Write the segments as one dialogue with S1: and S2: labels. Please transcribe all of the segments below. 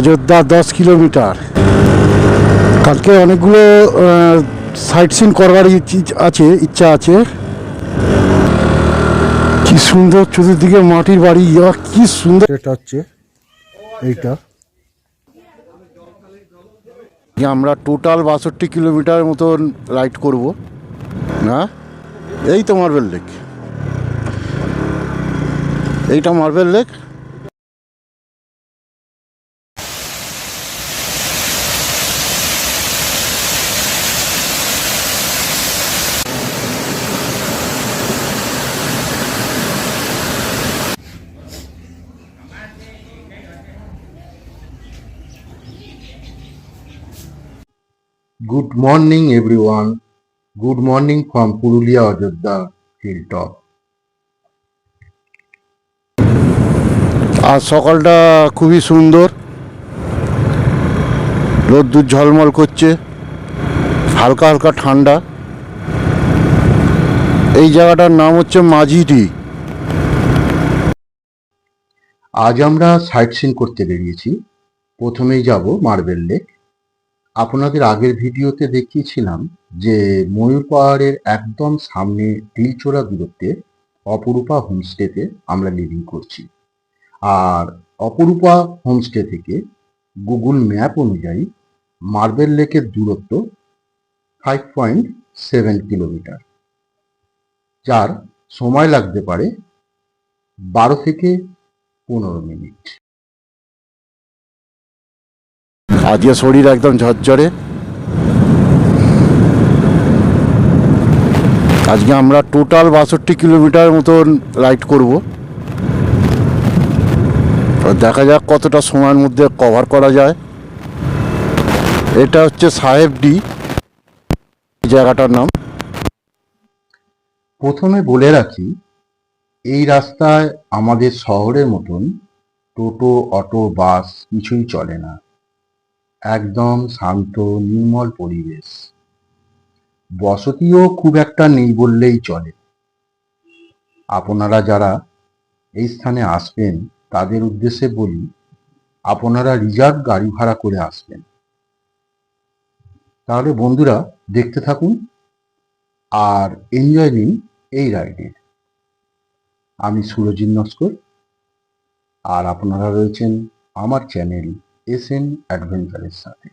S1: অযোধ্যা দশ কিলোমিটার। কালকে অনেকগুলো সাইট সিন করবার আছে, ইচ্ছা আছে। কি সুন্দর চতুর্দিকে মাটির বাড়ি কি সুন্দর। এটা হচ্ছে, এইটা। আমরা টোটাল বাষট্টি কিলোমিটার মতন রাইড করব। না? এই তো মার্বেল লেক এইটা marble lake
S2: Good morning, everyone. Good morning from Purulia Ajodhya Hilltop.
S1: আর সকালটা খুবই সুন্দর। রোদ্দুর ঝলমল করছে। হালকা হালকা ঠান্ডা। এই জায়গাটার নাম হচ্ছে মাঝিটি।
S2: আজ আমরা সাইট সিন করতে বেরিয়েছি। প্রথমেই যাব মার্বেল লেক আপনাদের আগের ভিডিওতে দেখিয়েছিলাম যে ময়ূর পাহাড়ের একদম সামনে ঢিলচোরা দূরত্বে অপরূপা হোমস্টেতে আমরা লিভিং করছি। আর অপরূপা হোমস্টে থেকে গুগল ম্যাপ অনুযায়ী মার্বেল লেকের দূরত্ব ফাইভ পয়েন্ট সেভেন কিলোমিটার, যার সময় লাগতে পারে বারো থেকে পনেরো মিনিট।
S1: আজকে শরীর একদম ঝরঝরে। আজকে আমরা টোটাল বাষট্টি কিলোমিটার মতন রাইড করব। দেখা যাক কতটা সময়ের মধ্যে কভার করা যায়। এটা হচ্ছে সাহেবডি জায়গাটার নাম।
S2: প্রথমে বলে রাখি, এই রাস্তায় আমাদের শহরের মতন টোটো, অটো, বাস কিছুই চলে না। একদম শান্ত, নির্মল পরিবেশ। বসতিও খুব একটা নেই বললেই চলে। আপনারা যারা এই স্থানে আসবেন, তাদের উদ্দেশ্যে বলি, আপনারা রিজার্ভ গাড়ি ভাড়া করে আসবেন। তাহলে বন্ধুরা, দেখতে থাকুন আর এনজয় নিন এই রাইডের আমি সুরজিৎ নস্কর, আর আপনারা রয়েছেন আমার চ্যানেল এস এন অ্যাডভেঞ্চারের সাথে।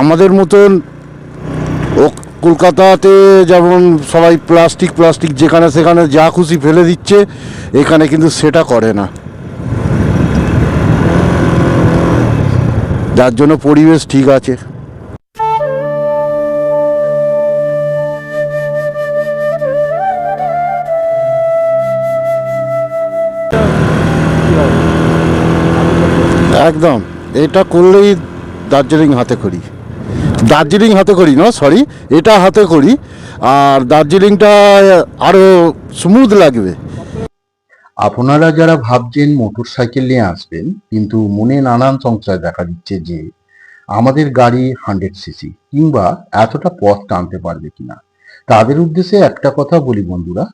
S1: আমাদের মতন ও কলকাতাতে যেমন সবাই প্লাস্টিক প্লাস্টিক যেখানে সেখানে যা খুশি ফেলে দিচ্ছে, এখানে কিন্তু সেটা করে না। যার জন্য পরিবেশ ঠিক আছে। একদম। এটা করলেই দার্জিলিং হাতে করি দার্জিলিং হাতে করি না সরি এটা হাতে করি আর দার্জিলিংটা আরও স্মুথ লাগবে।
S2: আপনারা যারা ভাবছেন মোটর সাইকেল নিয়ে আসবেন, কিন্তু মনে নানান সংশয় দেখা দিচ্ছে যে আমাদের গাড়ি হান্ড্রেড সিসি কিংবা এতটা পথ টানতে পারবে কিনা। তাদের উদ্দেশ্যে একটা কথা বলি বন্ধুরা,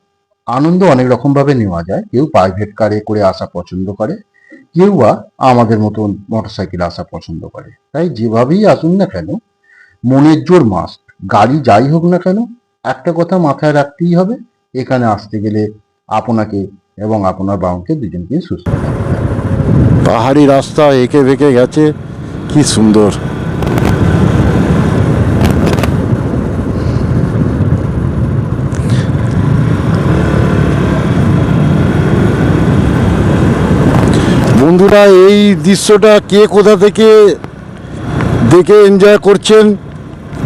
S2: আনন্দ অনেক রকম ভাবে নেওয়া যায়। কেউ প্রাইভেট কারে করে আসা পছন্দ করে কেউ বা আমাদের মতন মোটরসাইকেল আসা পছন্দ করে। তাই যেভাবেই আসুন না কেন, মনের জোর মাস্ট গাড়ি যাই হোক না কেন, একটা কথা মাথায় রাখতেই হবে, এখানে আসতে গেলে আপনাকে এবং আপনার বাউকে দুজনকে সুস্থ
S1: পাহাড়ি রাস্তা এঁকে বেঁকে গেছে, কি সুন্দর। বন্ধুরা, এই দৃশ্যটা কে কোথা থেকে দেখে এনজয় করছেন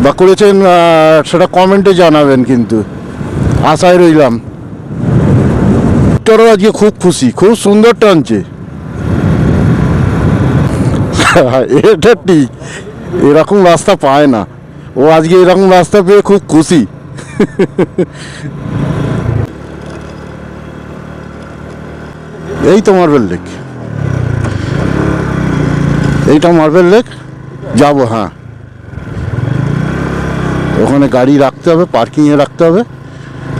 S1: বা করেছেন সেটা কমেন্টে জানাবেন কিন্তু। আশায় রইলাম। টরও আজকে খুব খুশি, খুব সুন্দর টানছে। এটা ঠিক, এরকম রাস্তা পায় না। ও আজকে এরকম রাস্তা পেয়ে খুব খুশি। এই তোমার মার্বেল লেক এইটা মার্বেল লেক যাব হ্যাঁ। ওখানে গাড়ি রাখতে হবে পার্কিংয়ে রাখতে হবে।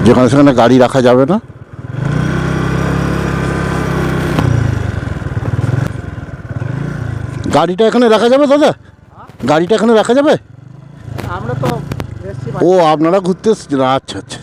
S1: যেখানে সেখানে গাড়ি রাখা যাবে না। গাড়িটা এখানে রাখা যাবে দাদা? গাড়িটা এখানে রাখা যাবে?
S3: আমরা তো
S1: ও আপনারা ঘুরতে এসেছেন? আচ্ছা আচ্ছা।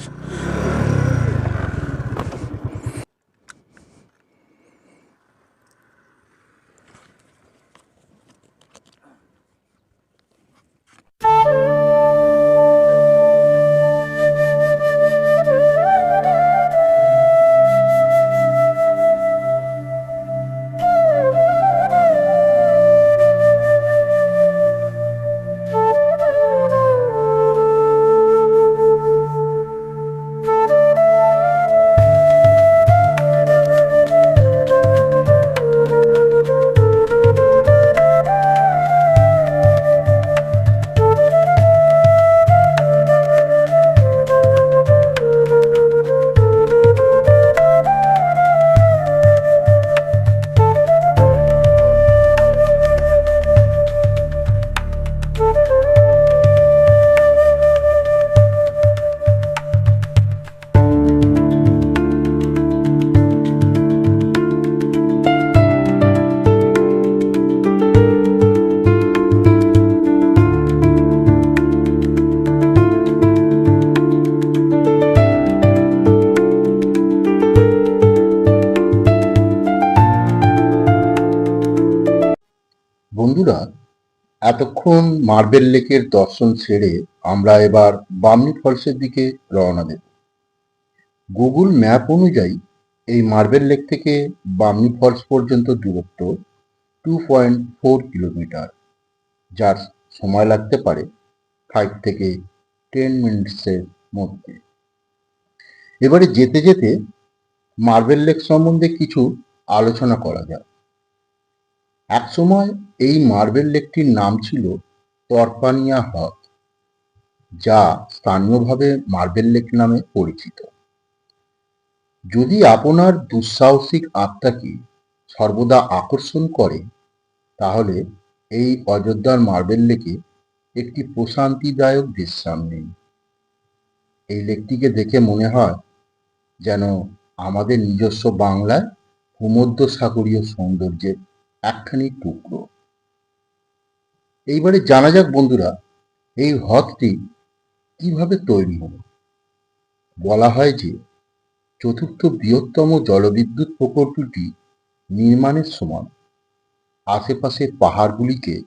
S2: এতক্ষণ মার্বেল লেকের দর্শন সেরে আমরা এবার বামনি ফলসের দিকে রওনা দেব। গুগল ম্যাপ অনুযায়ী এই মার্বেল লেক থেকে বামনি ফলস পর্যন্ত দূরত্ব টু পয়েন্ট ফোর কিলোমিটার, যার সময় লাগতে পারে ফাইভ থেকে টেন মিনিটসের মধ্যে। এবারে যেতে যেতে মার্বেল লেক সম্বন্ধে কিছু আলোচনা করা যাক। একসময় এই মার্বেল লেকটির নাম ছিল তরপানিয়া হ্রদ, যা স্থানীয়ভাবে মার্বেল লেক নামে পরিচিত। যদি আপনার দুঃসাহসিক আত্মাকে সর্বদা আকর্ষণ করে, তাহলে এই অযোধ্যার মার্বেল লেকে একটি প্রশান্তিদায়ক বিশ্রাম নেই এই লেকটিকে দেখে মনে হয় যেন আমাদের নিজস্ব বাংলায় ভূমধ্য সাগরীয় সৌন্দর্যের একখানি টুকরো। এইবারে জানা যাক বন্ধুরা, এই হ্রদটি কীভাবে তৈরি হলো? বলা হয় যে, চতুর্থ বৃহত্তম জলবিদ্যুৎ প্রকল্পটি নির্মাণের সময় আশেপাশে পাহাড়গুলিকে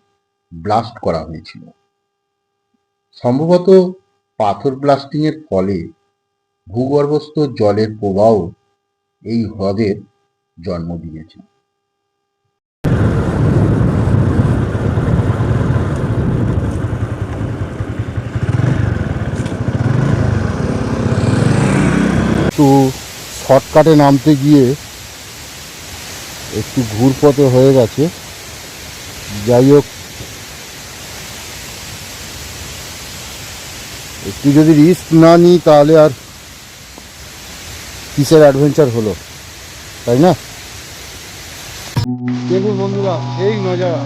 S2: ব্লাস্ট করা হয়েছিল। সম্ভবত পাথর ব্লাস্টিংয়ের ফলে ভূগর্ভস্থ জলের প্রবাহ এই হ্রদের জন্ম দিয়েছে।
S1: একটু শর্টকাটে নামতে গিয়ে একটু ঘুরপথে হয়ে গেছে। যাই হোক, একটু যদি রিস্ক না নিই তাহলে আর কিসের অ্যাডভেঞ্চার হলো, তাই না? দেখুন বন্ধুরা, এই নজারা।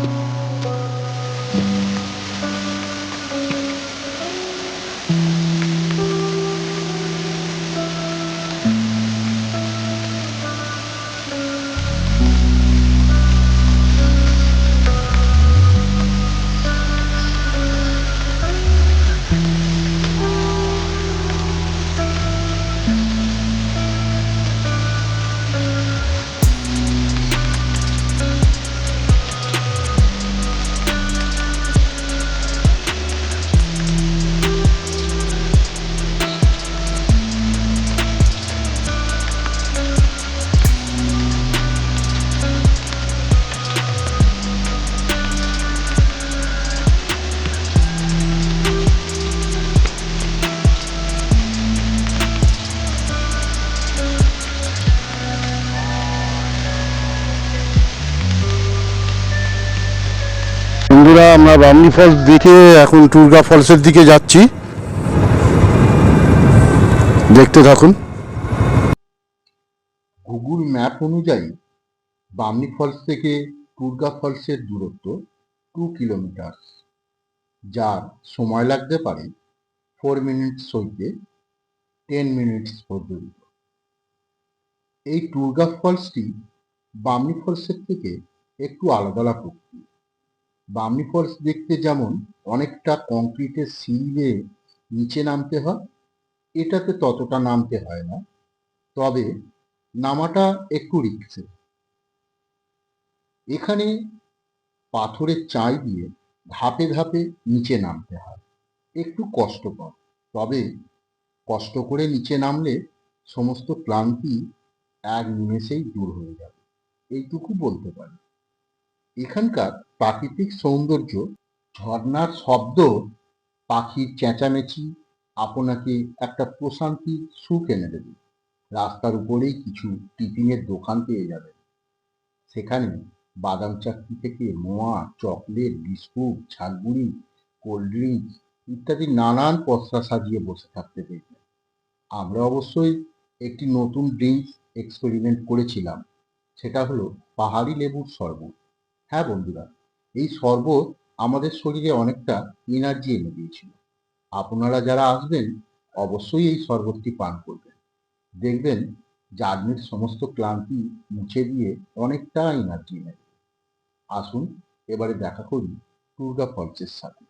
S1: বন্ধুরা, আমরা বামনি ফলস দেখে এখন টুরগা ফলসের দিকে যাচ্ছি। দেখতে থাকুন।
S2: গুগল ম্যাপ অনুযায়ী, বামনি ফলস থেকে টুরগা ফলসের দূরত্ব টু কিলোমিটার। যার সময় লাগতে পারে ফোর মিনিটস হইতে টেন মিনিটস পর্যন্ত। এই টুরগা ফলসটি বামনি ফলসের থেকে একটু আলাদা প্রকৃতি বামনি ফলস দেখতে যেমন অনেকটা কংক্রিটের সিঁড়ি নিচে নামতে হয়, এটাতে ততটা নামতে হয় না। তবে নামাটা একটু রিক্সে এখানে পাথরের চাই দিয়ে ধাপে ধাপে নিচে নামতে হয়। একটু কষ্টকর তবে কষ্ট করে নিচে নামলে সমস্ত ক্লান্তি এক নিমেষেই দূর হয়ে যাবে। এইটুকু বলতে পারি। এখানকার প্রাকৃতিক সৌন্দর্য, ঝর্ণার শব্দ, পাখির চেঁচামেচি, আপনাকে একটা প্রশান্তির সুখ এনে দেবে। রাস্তার উপরেই কিছু টিফিনের দোকান পেয়ে যাবেন। সেখানে বাদাম চাকরি থেকে মোয়া, chocolate, biscuit, jhalmuri, cold drinks ইত্যাদি নানান পসরা সাজিয়ে বসে থাকতে পেয়েছেন আমরা অবশ্যই একটি নতুন ড্রিঙ্কস এক্সপেরিমেন্ট করেছিলাম। সেটা হলো পাহাড়ি লেবুর শরবত। হ্যাঁ বন্ধুরা, এই শরবত আমাদের শরীরে অনেকটা এনার্জি এনে দিয়েছিল। আপনারা যারা আসবেন, অবশ্যই এই শরবতটি পান করবেন। দেখবেন জার্নির সমস্ত ক্লান্তি মুছে দিয়ে অনেকটা এনার্জি এনে। আসুন, এবারে দেখা করি টুর্গা ফলসের সাথে।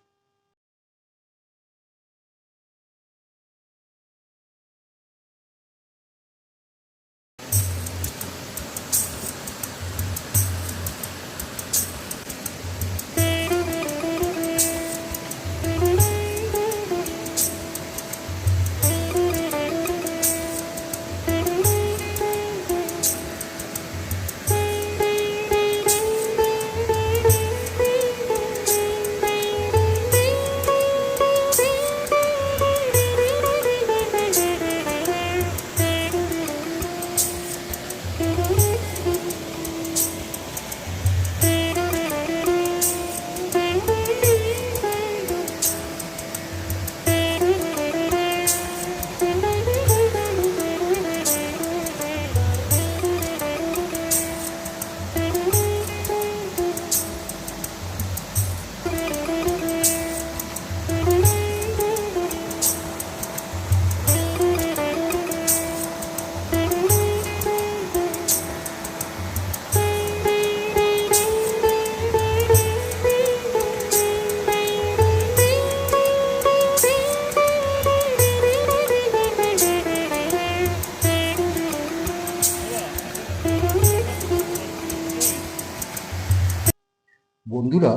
S2: বন্ধুরা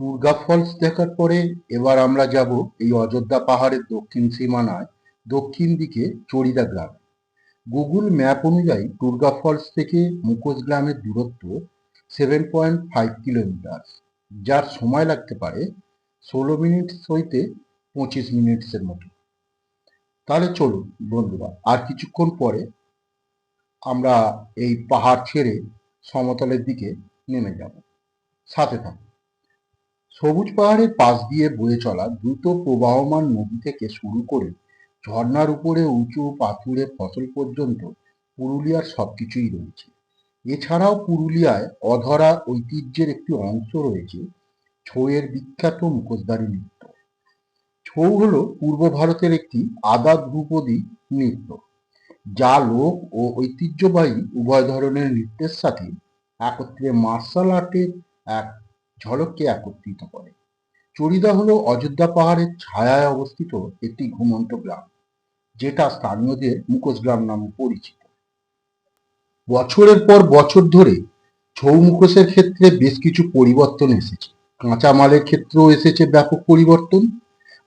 S2: টুর্গা ফলস দেখার পরে এবার আমরা যাব এই অযোধ্যা পাহাড়ের দক্ষিণ সীমানায়, দক্ষিণ দিকে চড়িদা গ্রাম। গুগল ম্যাপ অনুযায়ী টুর্গা ফলস থেকে মুখোশ গ্রামের দূরত্ব সেভেন পয়েন্ট ফাইভ কিলোমিটার যার সময় লাগতে পারে ষোলো মিনিট হইতে পঁচিশ মিনিটসের মতো। তাহলে চলুন বন্ধুরা, আর কিছুক্ষণ পরে আমরা এই পাহাড় ছেড়ে সমতলের দিকে নেমে যাব। সাথে থাকুন। সবুজ পাহাড়ের পাশ দিয়ে বয়ে চলা দ্রুত প্রবাহমান নদী থেকে শুরু করে ঝর্ণার উপরে উঁচু পাথুরে ফসল পর্যন্ত পুরুলিয়ার সবকিছুই রয়েছে। এছাড়াও পুরুলিয়ায় অধরা ঐতিহ্যের একটি অংশ রয়েছে ছৌয়ের বিখ্যাত মুখোশধারী নৃত্য। ছৌ হল পূর্ব ভারতের একটি আদা ধ্রুপদী নৃত্য, যা লোক ও ঐতিহ্যবাহী উভয় ধরনের নৃত্যের সাথে একত্রে মার্শাল আর্টের এক ঝলককে একত্রিত করে। চরিদা হলো অযোধ্যা পাহাড়ের ছায়ায় অবস্থিত একটি ঘুমন্ত গ্রাম, যেটা স্থানীয়দের মুখোশ গ্রাম নামে পরিচিত। বছরের পর বছর ধরে ছৌ মুখোশের ক্ষেত্রে বেশ কিছু পরিবর্তন এসেছে। কাঁচামালের ক্ষেত্রেও এসেছে ব্যাপক পরিবর্তন।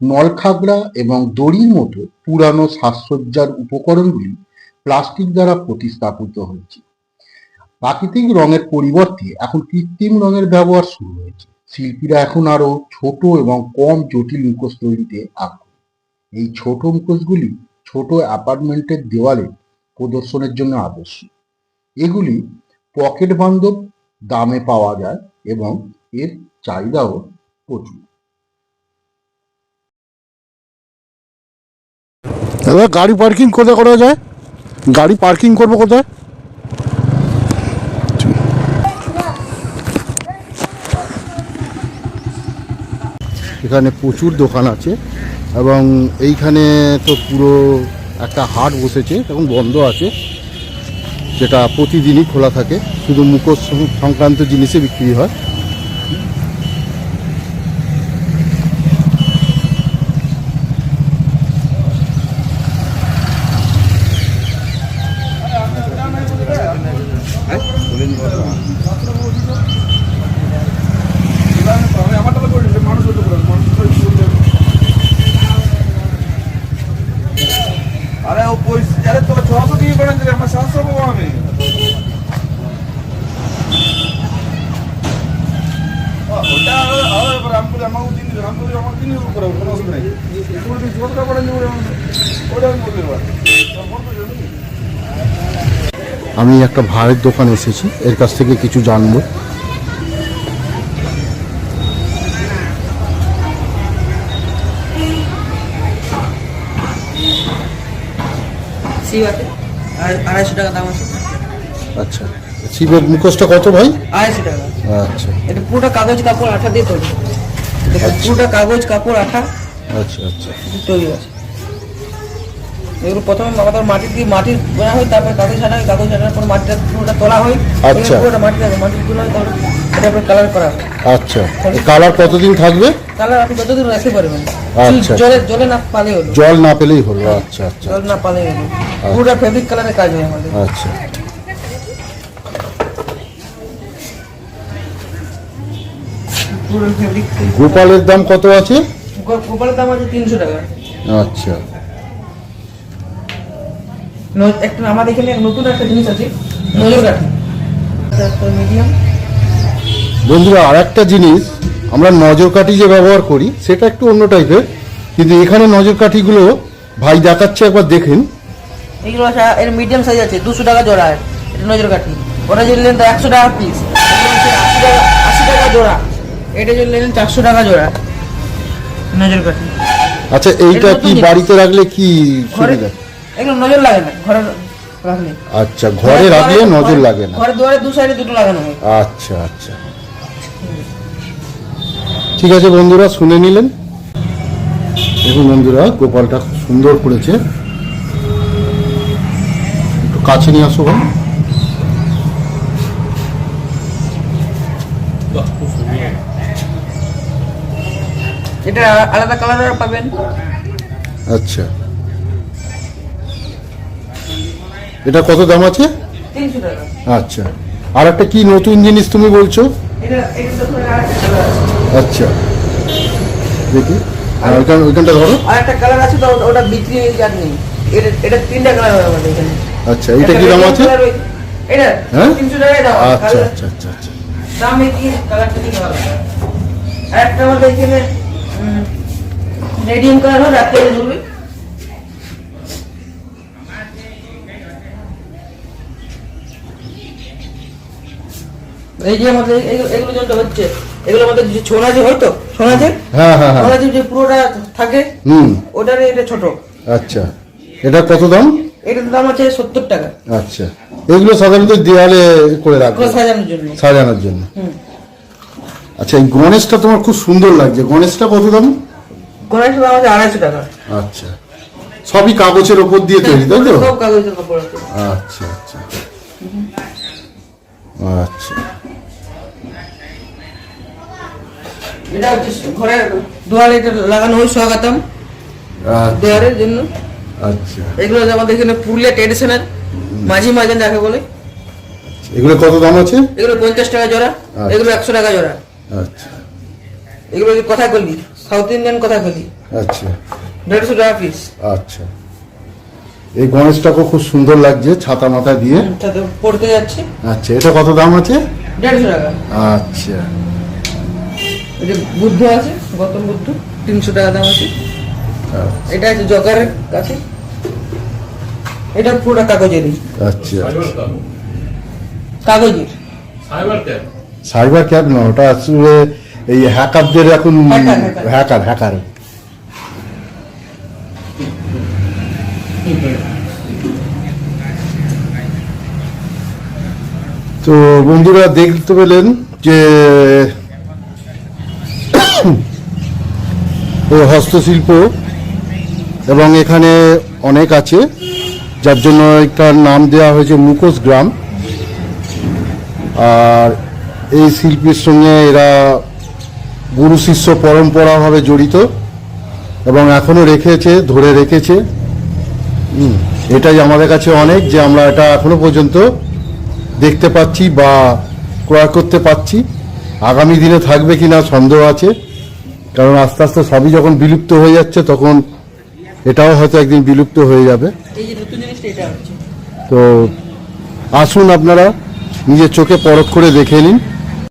S2: নলখাগড়া এবং দড়ির মতো পুরানো সাজসজ্জার উপকরণগুলি প্লাস্টিক দ্বারা প্রতিস্থাপিত হয়েছে। প্রাকৃতিক রঙের পরিবর্তে এখন কৃত্রিম রঙের ব্যবহার শুরু হয়েছে। শিল্পীরা এখন আরও ছোট এবং কম জটিল মুখোশ তৈরিতে আগ্রহী। এই ছোট মুখোশগুলি ছোট অ্যাপার্টমেন্টের দেওয়ালে প্রদর্শনের জন্য আবশ্যক। এগুলি পকেট বান্ধব দামে পাওয়া যায় এবং এর চাহিদাও প্রচুর।
S1: দাদা, গাড়ি পার্কিং কোথায় করা যায়? গাড়ি পার্কিং করব কোথায়? এখানে প্রচুর দোকান আছে এবং এইখানে তো পুরো একটা হাট বসেছে এবং বন্ধ আছে, যেটা প্রতিদিনই খোলা থাকে। শুধু মুখোশ সংক্রান্ত জিনিসে বিক্রি হয়। আমি একটা ভাইয়ের দোকানে এসেছি এর কাছ থেকে কিছু জানব।
S3: আড়াইশো টাকা দাম আছে।
S1: আচ্ছা শিবের মুখোশটা কত ভাই?
S3: আড়াইশো টাকা।
S1: আচ্ছা।
S3: এটা পুরোটা কাগজ কাপড় আঠা দিয়ে তৈরি। পুরোটা কাগজ কাপড় আঠা।
S1: আচ্ছা আচ্ছা।
S3: তৈরি আছে। এগুলো প্রথমে আমাদের মাটি দিয়ে মাটি বোনা হয় তারপরে কাগজ ছাড়া হয় কাগজ ছাড়ার পর মাটিটা পুরোটা তোলা হয়।
S1: আচ্ছা।
S3: পুরোটা মাটি থাকে মাটি তোলা হয় তারপরে এটা কালার করা হয়।
S1: আচ্ছা। কালার কতদিন থাকবে?
S3: কালার আপনি যতদিন রাখতে পারবেন।
S1: আচ্ছা।
S3: জলে জলে না পালে হলো।
S1: জল না পেলেই হলো আচ্ছা আচ্ছা।
S3: জল না পালে হলো। পুরোটা ফেব্রিক কালারের কাজ হয় আমাদের।
S1: আচ্ছা। গোপালের দাম কত আছে?
S3: গোপালের দাম আছে তিনশো টাকা।
S1: আচ্ছা।
S3: একটা আমাদের এখানে নতুন একটা জিনিস আছে নজর কাঠি মিডিয়াম।
S1: বন্ধুরা আর একটা জিনিস আমরা নজরকাঠি যে ব্যবহার করি সেটা একটু অন্য টাইপের কিন্তু এখানে নজরকাঠিগুলো ভাই দেখাচ্ছে একবার দেখেন।
S3: এগুলো এর মিডিয়াম সাইজ আছে দুশো টাকা জোড়া এটা নজর কাঠি। ওটা যদি নেন তো একশো টাকা পিস আশি টাকা আশি টাকা জোড়া। এটা যদি নেন চারশো টাকা জোড়া। নজর কাঠি।
S1: আচ্ছা এইটা কি বাড়িতে রাখলে কি সুবিধা?
S3: এগুলো নজর লাগে না ঘরে রাখলে।
S1: আচ্ছা ঘরে রাখলে নজর লাগে না।
S3: ঘরে দুয়ারে দু সাইডে দুটো লাগানো হয়।
S1: আচ্ছা আচ্ছা। ঠিক আছে বন্ধুরা শুনে নিলেন। দেখুন বন্ধুরা গোপালটা খুব সুন্দর করেছে। একটু কাছে নিয়ে আসো ভাই।
S3: এটা আলাদা কালার পাবেন।
S1: আচ্ছা। এটা কত দাম আছে? আচ্ছা। আর একটা কি নতুন জিনিস তুমি বলছো?
S3: এটা এটা
S1: আচ্ছা। দেখি। ওইখান ওইখানটা ধরো।
S3: আর একটা কালার আছে তো ওটা- বিক্রি হয়ে নেই। এটা এটা তিনটা কালার হবে আমাদের এখানে।
S1: আচ্ছা এইটা কি দাম আছে?
S3: এটা
S1: হ্যাঁ?
S3: দাম
S1: আচ্ছা আচ্ছা আচ্ছা আচ্ছা।
S3: দাম কি কালারটা কি একটা আমাদের এখানে রেডিয়াম কালার রাত্রে এই যে আমাদের এগুলো যেটা হচ্ছে এগুলো আমাদের যে ছোনা যে হয় তো সোনা যে?
S1: হ্যাঁ হ্যাঁ হ্যাঁ।
S3: সোনা যে পুরোটা থাকে
S1: হুম।
S3: ওটার এটা ছোট।
S1: আচ্ছা। এটা কত দাম?
S3: এটার দাম আছে সত্তর টাকা।
S1: আচ্ছা। এগুলো সাধারণত দেওয়ালে করে রাখবে?
S3: সাজানোর জন্য।
S1: সাজানোর জন্য।
S3: হুম।
S1: আচ্ছা এই গণেশটা তোমার খুব সুন্দর লাগছে। গণেশটা কত দাম?
S3: গণেশের দাম আছে আড়াইশো টাকা।
S1: আচ্ছা। সবই কাগজের ওপর দিয়ে তৈরি তাই তো?
S3: সব কাগজের কাপড়
S1: আচ্ছা আচ্ছা। আচ্ছা।
S3: এটা হচ্ছে ঘরের দুয়ারে এটা লাগানো হয় স্বাগতম।
S1: আচ্ছা।
S3: দুয়ারের জন্য।
S1: আচ্ছা।
S3: এগুলো আমাদের এখানে পুরুলিয়া ট্রেডিশনাল মাঝি যাকে বলে।
S1: এগুলো কত দাম আছে?
S3: এগুলো পঞ্চাশ টাকা জোড়া
S1: আচ্ছা।
S3: এগুলো একশো টাকা জোড়া।
S1: আচ্ছা।
S3: এগুলো কথা বলি সাউথ ইন্ডিয়ান কথা বলি
S1: আচ্ছা।
S3: দেড়শো টাকা পিস
S1: আচ্ছা। এই গণেশটাকে খুব সুন্দর লাগছে ছাতা মাথা দিয়ে।
S3: পড়তে যাচ্ছে।
S1: আচ্ছা এটা কত দাম আছে?
S3: দেড়শো টাকা।
S1: আচ্ছা।
S3: এই যে বুদ্ধ আছে গৌতম বুদ্ধ তিনশো টাকা দাম আছে। এটা আছে জকারের কাছে। এটা পুরোটা কাগজেরই।
S1: আচ্ছা।
S3: কাগজের।
S1: সাইবার ক্যাব না ওটা আসলে এই হ্যাকারদের এখন. Hacker hacker. তো বন্ধুরা দেখতে পেলেন যে এই হস্তশিল্প এবং এখানে অনেক আছে, যার জন্য এটার নাম দেওয়া হয়েছে মুখোশ গ্রাম। আর এই শিল্পীর সঙ্গে এরা গুরু শিষ্য পরম্পরাভাবে জড়িত এবং এখনও রেখেছে, ধরে রেখেছে। এটাই আমাদের কাছে অনেক যে আমরা এটা এখনও পর্যন্ত দেখতে পাচ্ছি বা ক্রয় করতে পাচ্ছি। আগামী দিনে থাকবে কিনা সন্দেহ আছে। কারণ আস্তে আস্তে সবই যখন বিলুপ্ত হয়ে যাচ্ছে তখন এটাও হয়তো একদিন বিলুপ্ত হয়ে যাবে। তো আসুন আপনারা নিজের চোখে পরখ করে দেখে নিন।